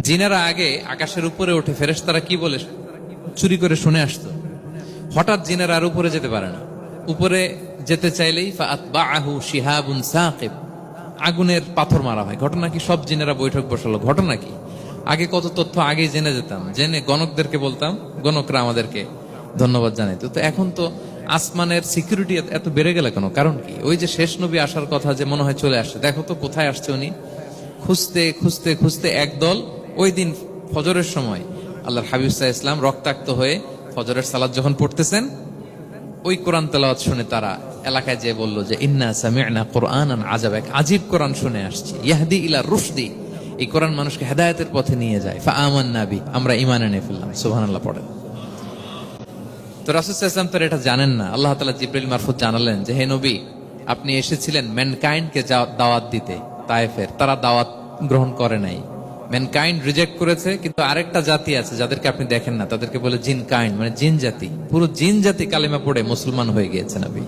জিনারা আগে আকাশের উপরে উঠে ফেরেশতারা কি বলে চুরি করে শুনে আসতো। হঠাৎ জিনারা আর উপরে যেতে পারে না। উপরে যেতে চাইলেই ফাআতবাআহু শিহাবুন সাকিব, আগুনের পাথর মারা হয়। ঘটনা কি? সব জিনেরা বৈঠক বসালো। ঘটনা কি? আগে কত তথ্য আগে জেনে যেতাম। জেনে গণকদেরকে বলতাম, গণকরা আমাদেরকে ধন্যবাদ জানাইতো। তো এখন তো আসমানের সিকিউরিটি এত বেড়ে গেল কেন? কারণ কি? ওই যে শেষ নবী আসার কথা যে মনে হয় চলে আসছে। দেখো তো কোথায় আসছে উনি? খুঁজতে খুঁজতে খুঁজতে একদল ওই দিন ফজরের সময় আল্লাহর হাবিব সাহা ইসলাম রক্তাক্ত হয়ে ফজরের সালাদ যখন পড়তেছেন, ওই কোরআন তেলাওয়াত শুনে তারা এলাকায় যে বলল যে, ইন্না সামি'না কোরআনান আজাব এক আজীব কোরআন শুনে আসছি। ইয়াহদি ইলা রুশদি। এই কোরআন মানুষকে হেদায়েতের পথে নিয়ে যায়। ফা আমান নাবি আমরা ইমান এনে ফেললাম। সুবহানাল্লাহ পড়েন। তো রাসূল সাল্লাল্লাহু আলাইহি ওয়াসাল্লাম তো এটা জানেন না। আল্লাহ তালা জিব্রাইল মারফুত জানালেন যে, হে নবী, আপনি এসেছিলেন ম্যানকাইন্ডকে দাওয়াত দিতে, তায়েফের। তারা দাওয়াত গ্রহণ করে নাই। ম্যানকাইন্ড রিজেক্ট করেছে, কিন্তু আরেকটা জাতি আছে যাদেরকে আপনি দেখেন না, তাদেরকে বলে জিন কাইন্ড মানে জিন জাতি পুরো জিন জাতি কালিমা পড়ে মুসলমান হয়ে গিয়েছে নবী